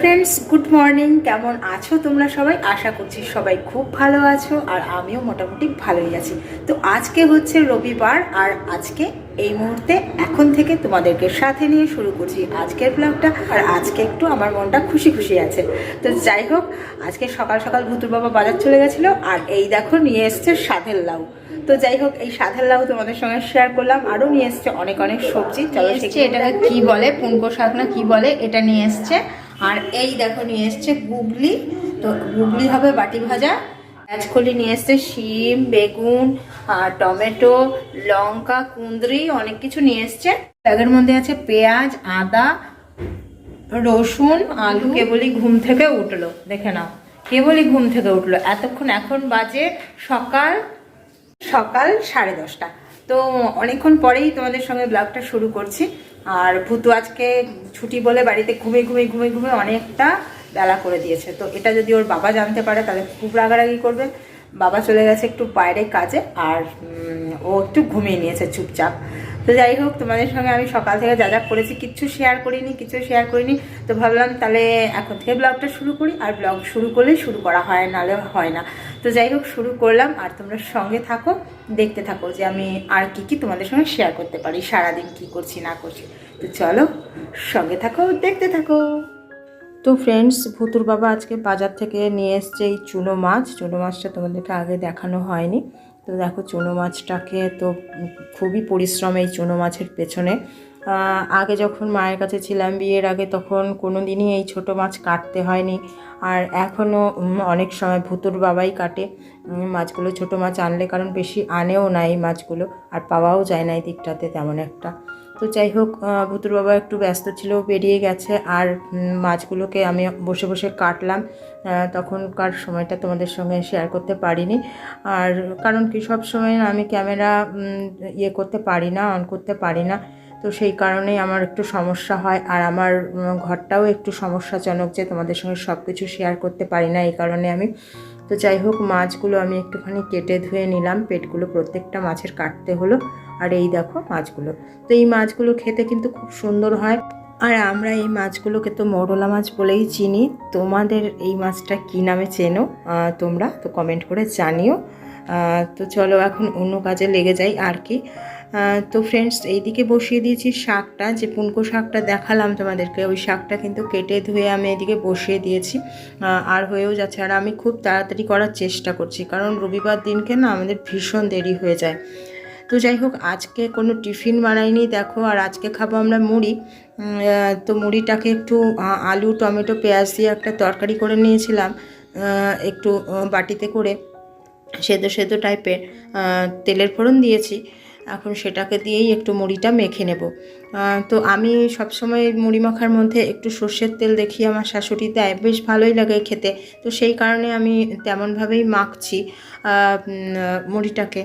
Friends good morning কেমন আছো তোমরা সবাই? আশা করছি সবাই খুব ভালো আছো আর আমিও মোটামুটি ভালোই আছি। তো আজকে হচ্ছে রবিবার আর আজকে এই মুহূর্তে এখন থেকে তোমাদেরকে সাথে নিয়ে শুরু করছি আজকের ব্লগটা আর আজকে একটু আমার মনটা খুশি খুশি আছে। তো যাই হোক আজকে সকাল সকাল ভুতুর বাবা বাজার চলে গেছিল আর এই দেখো নিয়ে এসছে সাধের লাউ। তো যাই হোক এই সাধের লাউ তোমাদের সঙ্গে শেয়ার করলাম। আরও নিয়ে এসছে অনেক অনেক সবজি। চলো এসছে এটাকে কি বলে? পুনকো শাক না কি বলে? এটা নিয়ে এসছে। আর এই দেখো, নিয়ে এসছে গুগলি। তো গুগলি হবে বাটি ভাজা। পেঁয়াজকলি নিয়ে এসছে শিম, বেগুন, আর টমেটো, লঙ্কা, কুঁদরি, অনেক কিছু নিয়ে এসছে। ব্যাগের মধ্যে আছে পেঁয়াজ, আদা, রসুন, আলু। কেবলই ঘুম থেকে উঠল, দেখে নাও। কেবলই ঘুম থেকে উঠল। এতক্ষণ এখন বাজে সকাল সকাল সাড়ে দশটা। তো অনেকক্ষণ পরেই তোমাদের সঙ্গে ব্লগটা শুরু করছি। আর ভুতু আজকে ছুটি বলে বাড়িতে ঘুমিয়ে ঘুমিয়ে ঘুমিয়ে ঘুমিয়ে অনেকটা বেলা করে দিয়েছে। তো এটা যদি ওর বাবা জানতে পারে, তাহলে খুব রাগারাগি করবে। বাবা চলে গেছে একটু বাইরে কাজে আর ও একটু ঘুমিয়ে নিয়েছে চুপচাপ। তো যাই হোক, তোমাদের সঙ্গে আমি সকাল থেকে যা যা করেছি, কিচ্ছু শেয়ার করিনি কিছু শেয়ার করিনি। তো ভাবলাম তাহলে এখন থেকে ব্লগটা শুরু করি, আর ব্লগ শুরু করলে শুরু করা হয়, নাহলে হয় না। তো যাই হোক, শুরু করলাম, আর তোমরা সঙ্গে থাকো, দেখতে থাকো যে আমি আর কি কি তোমাদের সঙ্গে শেয়ার করতে পারি, সারাদিন কি করছি, না করছি। তো চলো, সঙ্গে থাকো, দেখতে থাকো। তো ফ্রেন্ডস ভুতুর বাবা আজকে বাজার থেকে নিয়ে এসছে এই চুনো মাছ। চুনো মাছটা তোমাদেরকে আগে দেখানো হয়নি। তো দেখো চুনো মাছটাকে তো খুবই পরিশ্রম এই চুনো মাছের পেছনে। আগে যখন মায়ের কাছে ছিলাম বিয়ের আগে তখন কোনো দিনই এই ছোট মাছ কাটতে হয়নি। আর এখনও অনেক সময় ভুতুর বাবাই কাটে। মাছগুলো ছোট মাছ আনলে কারণ বেশি আনেও না এই মাছগুলো। আর পাওয়াও যায় না এই দিকটাতে তেমন একটা। তো যাই হোক ভুতুর বাবা একটু ব্যস্ত ছিল, বেরিয়ে গেছে। আর মাছগুলোকে আমি বসে বসে কাটলাম। তখনকার সময়টা তোমাদের সঙ্গে শেয়ার করতে পারিনি। আর কারণ কি, সব সময় আমি ক্যামেরা ইয়ে করতে পারি না অন করতে পারি না। তো সেই কারণেই আমার একটু সমস্যা হয়। আর আমার ঘরটাও একটু সমস্যাজনক যে তোমাদের সঙ্গে সব কিছু শেয়ার করতে পারি না, এই কারণে আমি। তো যাই হোক, মাছগুলো আমি একটুখানি কেটে ধুয়ে নিলাম। পেটগুলো প্রত্যেকটা মাছের কাটতে হলো। আর এই দেখো মাছগুলো। তো এই মাছগুলো খেতে কিন্তু খুব সুন্দর হয়। আর আমরা এই মাছগুলোকে তো মরলা মাছ বলেই চিনি। তোমাদের এই মাছটা কী নামে চেনো? তোমরা তো কমেন্ট করে জানিও। তো চলো এখন অন্য কাজে লেগে যাই আর কি। তো ফ্রেন্ডস এইদিকে বসিয়ে দিয়েছি শাকটা। যে পুনকো শাকটা দেখালাম তোমাদেরকে, ওই শাকটা কিন্তু কেটে ধুয়ে আমি এদিকে বসিয়ে দিয়েছি। আর হয়েও যাচ্ছে। আর আমি খুব তাড়াতাড়ি করার চেষ্টা করছি। কারণ রবিবার দিনকে না আমাদের ভীষণ দেরি হয়ে যায়। তো যাই হোক, আজকে কোনো টিফিন বানাইনি, দেখো, আর আজকে খাব আমরা মুড়ি। তো মুড়িটাকে একটু আলু, টমেটো, পেঁয়াজ দিয়ে একটা তরকারি করে নিয়েছিলাম একটু বাটিতে করে সেদ্ধ সেদ্ধ টাইপের তেলের ফোড়ন দিয়েছি। এখন সেটাকে দিয়েই একটু মুড়িটা মেখে নেব। তো আমি সবসময় মুড়ি মাখার মধ্যে একটু সর্ষের তেল দেখি, আমার শাশুড়ি দেয়, বেশ ভালোই লাগে খেতে। তো সেই কারণে আমি তেমনভাবেই মাখছি মুড়িটাকে।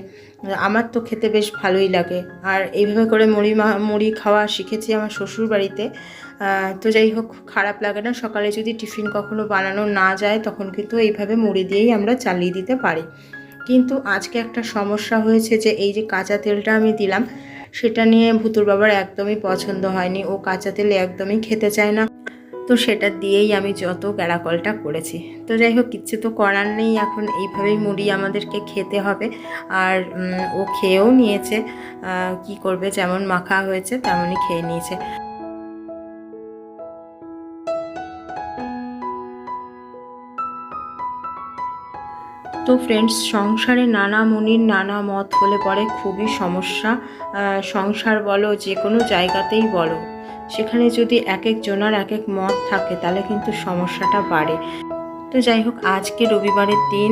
আমার তো খেতে বেশ ভালোই লাগে। আর এইভাবে করে মুড়ি মুড়ি খাওয়া শিখেছি আমার শ্বশুর বাড়িতে। তো যাই হোক খারাপ লাগে না। সকালে যদি টিফিন কখনো বানানো না যায়, তখন কিন্তু এইভাবে মুড়ি দিয়েই আমরা চালিয়ে দিতে পারি। কিন্তু আজকে একটা সমস্যা হয়েছে যে, এই যে কাঁচা তেলটা আমি দিলাম, সেটা নিয়ে ভুতুর বাবার একদমই পছন্দ হয়নি। ও কাঁচা তেল একদমই খেতে চায় না। তো সেটা দিয়েই আমি যত ক্যারাকলটা করেছি। তো যাই হোক, কিচ্ছু তো করার নেই। এখন এইভাবেই মুড়ি আমাদেরকে খেতে হবে। আর ও খেয়েও নিয়েছে। কি করবে, যেমন মাখা হয়েছে, তেমনই খেয়ে নিয়েছে। তো ফ্রেন্ডস সংসারে নানা মুনির নানা মত হলে পরে খুবই সমস্যা। সংসার বলো যে কোনো জায়গাতেই বলো। সেখানে যদি এক এক জনার এক এক মত থাকে, তাহলে কিন্তু সমস্যাটা বাড়ে। তো যাই হোক, আজকে রবিবারের দিন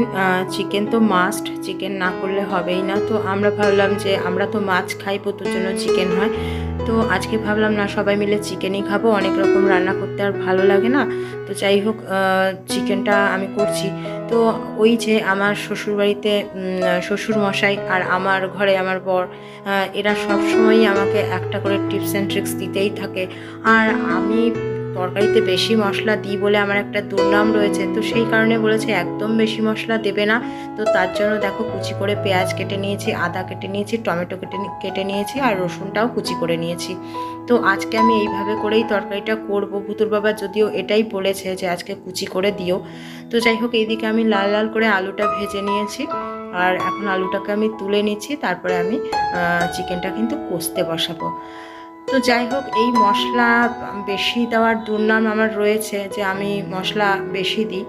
চিকেন তো মাস্ট চিকেন না করলে হবেই না। তো আমরা ভাবলাম যে আমরা তো মাছ খাই প্রতুর জন্য চিকেন হয়। তো আজকে ভাবলাম, না, সবাই মিলে চিকেনই খাব। অনেক রকম রান্না করতে আর ভালো লাগে না। তো যাই হোক চিকেনটা আমি করছি। তো ওই যে আমার শ্বশুরবাড়িতে শ্বশুর মশাই আর আমার ঘরে আমার বর এরা সবসময়ই আমাকে একটা করে টিপস অ্যান্ড ট্রিক্স দিতেই থাকে। আর আমি তরকারিতে বেশি মশলা দিই বলে আমার একটা দুর্নাম রয়েছে। তো সেই কারণে বলেছে, একদম বেশি মশলা দেবে না। তো তার জন্য দেখো কুচি করে পেঁয়াজ কেটে নিয়েছি, আদা কেটে নিয়েছি, টমেটো কেটে কেটে নিয়েছি আর রসুনটাও কুচি করে নিয়েছি। তো আজকে আমি এইভাবে করেই তরকারিটা করব। ভুতুর বাবা যদিও এটাই বলেছে যে, আজকে কুচি করে দিও। তো যাই হোক, এইদিকে আমি লাল লাল করে আলুটা ভেজে নিয়েছি। আর এখন আলুটাকে আমি তুলে নিচ্ছি, তারপরে আমি চিকেনটা কিন্তু কষতে বসাবো। তো যাই হোক, এই মশলা বেশি দেওয়ার দুর্নাম আমার রয়েছে যে আমি মশলা বেশি দিই।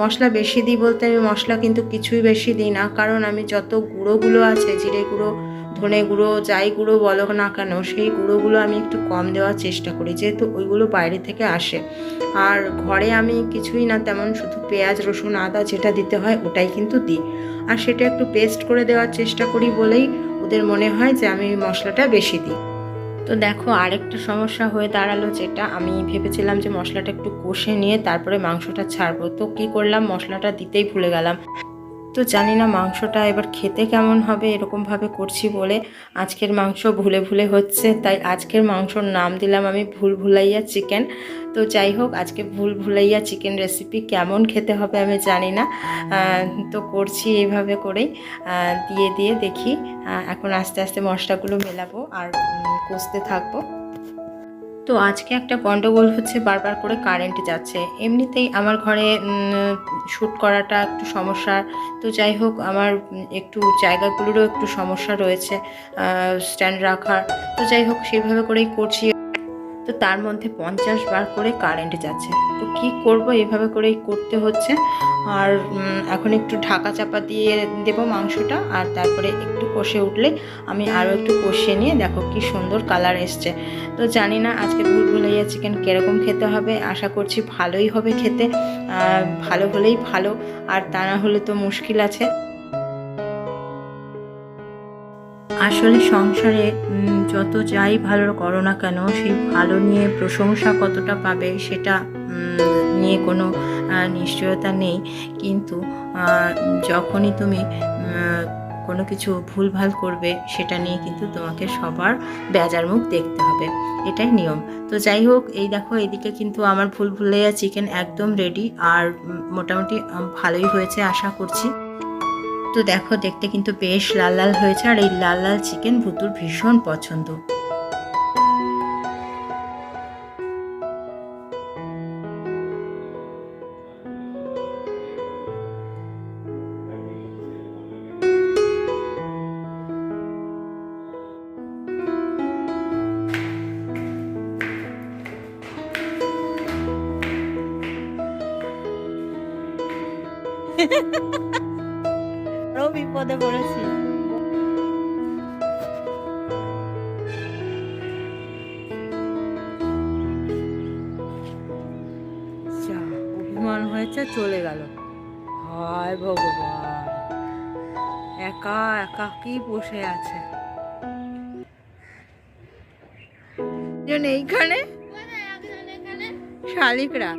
মশলা বেশি দিই বলতে আমি মশলা কিন্তু কিছুই বেশি দিই না, কারণ আমি যত গুঁড়োগুলো আছে, জিরে গুঁড়ো, ধনে গুঁড়ো, যাই গুঁড়ো বলো না কেন, সেই গুঁড়োগুলো আমি একটু কম দেওয়ার চেষ্টা করি, যেহেতু ওইগুলো বাইরে থেকে আসে। আর ঘরে আমি কিছুই না, তেমন শুধু পেঁয়াজ, রসুন, আদা যেটা দিতে হয় ওটাই কিন্তু দিই। আর সেটা একটু পেস্ট করে দেওয়ার চেষ্টা করি বলেই ওদের মনে হয় যে আমি মশলাটা বেশি দিই। তো দেখো, আরেকটা সমস্যা হয়ে দাঁড়াল যেটা আমি ভেবেছিলাম যে মশলাটা একটু কষে নিয়ে তারপরে মাংসটা ছাড়বো। তো কি করলাম? মশলাটা দিতেই ভুলে গেলাম। তো জানি না মাংসটা এবার খেতে কেমন হবে, এরকমভাবে করছি বলে আজকের মাংস ভুলে ভুলে হচ্ছে। তাই আজকের মাংসর নাম দিলাম আমি ভুল ভুলাইয়া চিকেন। তো যাই হোক, আজকে ভুল ভুলাইয়া চিকেন রেসিপি কেমন খেতে হবে আমি জানি না। তো করছি এইভাবে করেই। দিয়ে দিয়ে দেখি। এখন আস্তে আস্তে মশলাগুলো মেলাবো আর কষতে থাকব। তো আজকে একটা গন্ডগোল হচ্ছে, বারবার করে কারেন্ট যাচ্ছে। এমনিতেই আমার ঘরে শ্যুট করাটা একটু সমস্যা। তো যাই হোক, আমার একটু জায়গাগুলোরও একটু সমস্যা রয়েছে স্ট্যান্ড রাখার। তো যাই হোক, সেইভাবে করেই করছি। তো তার মধ্যে পঞ্চাশ বার করে কারেন্ট যাচ্ছে। তো কি করব? এভাবে করেই করতে হচ্ছে। আর এখন একটু ঢাকা চাপা দিয়ে দেব মাংসটা। আর তারপরে একটু কষে উঠলে আমি আরও একটু কষিয়ে নিয়ে দেখো কি সুন্দর কালার এসছে। তো জানি না আজকে ভুল ভুলভুলাইয়া চিকেন কীরকম খেতে হবে। আশা করছি ভালোই হবে খেতে। ভালো হলেই ভালো। আর তা না হলে তো মুশকিল আছে। আসলে সংসারে যত যাই ভালো করো না কেন, সেই ভালো নিয়ে প্রশংসা কতটা পাবে সেটা নিয়ে কোনো নিশ্চয়তা নেই। কিন্তু যখনই তুমি কোনো কিছু ভুলভাল করবে, সেটা নিয়ে কিন্তু তোমাকে সবার বেজার মুখ দেখতে হবে। এটাই নিয়ম। তো যাই হোক, এই দেখো, এদিকে কিন্তু আমার ভুল ভুলাইয়া চিকেন একদম রেডি আর মোটামুটি ভালোই হয়েছে, আশা করছি। তো দেখো, দেখতে কিন্তু বেশ লাল লাল হয়েছে, আর এই লাল লাল চিকেন ভুতুর ভীষণ পছন্দ। আরও বিপদে পড়েছি। অভিমান হয়েছে, চলে গেল। হায় ভগবান, একা একা কি বসে আছে? এইখানে? শালিকরা,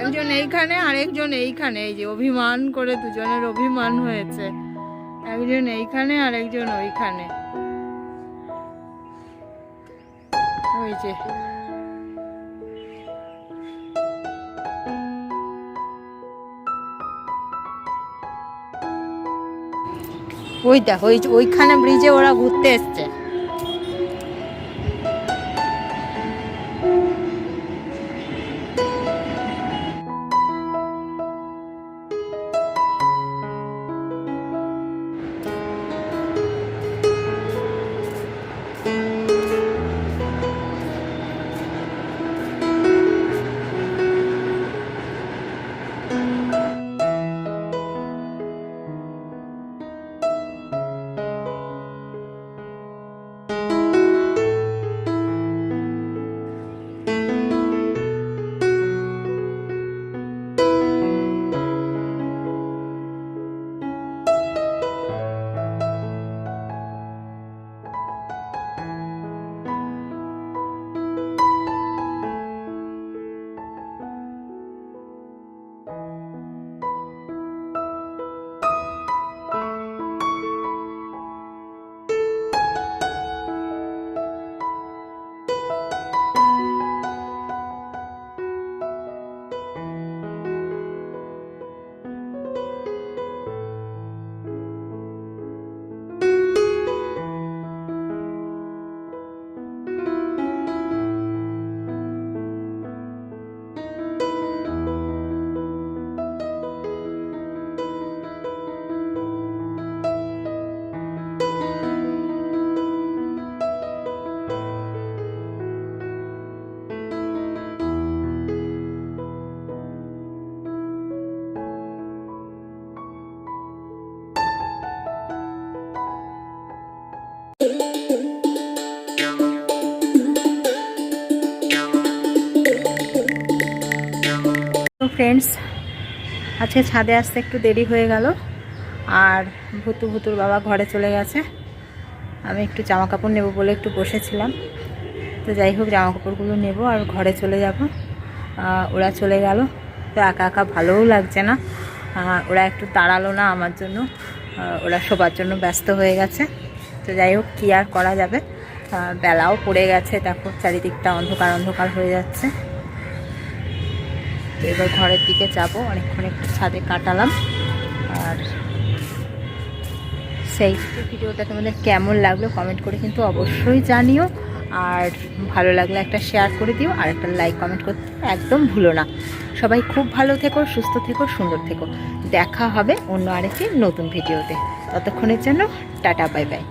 একজন এইখানে আর একজন এইখানে, এই যে অভিমান করে দুজনের অভিমান হয়েছে। একজন এইখানে আর একজন ওইখানে। হয়েছে ওই দেখ ওই ওইখানে ব্রিজে ওরা ঘুরতে এসছে। ফ্রেন্ডস আজকে ছাদে আসতে একটু দেরি হয়ে গেল। আর ভুতু ভুতুর বাবা ঘরে চলে গেছে। আমি একটু জামা কাপড় নেব বলে একটু বসেছিলাম। তো যাই হোক জামা কাপড়গুলো নেব আর ঘরে চলে যাব। ওরা চলে গেল। তো একা একা ভালোও লাগছে না। ওরা একটু দাঁড়াল না আমার জন্য। ওরা সবার জন্য ব্যস্ত হয়ে গেছে। তো যাই হোক, কী আর করা যাবে? বেলাও পড়ে গেছে। দেখো, চারিদিকটা অন্ধকার অন্ধকার হয়ে যাচ্ছে। তো এবার ঘরের দিকে যাব, অনেকক্ষণ একটু ছাদে কাটালাম। আর সেই ভিডিওটা তোমাদের কেমন লাগল কমেন্ট করে কিন্তু অবশ্যই জানিও। আর ভালো লাগলে একটা শেয়ার করে দিও, আর একটা লাইক কমেন্ট করতে একদম ভুলো না। সবাই খুব ভালো থেকো, সুস্থ থেকো, সুন্দর থেকো। দেখা হবে অন্য আরেকটি নতুন ভিডিওতে। ততক্ষণের জন্য টাটা বাই বাই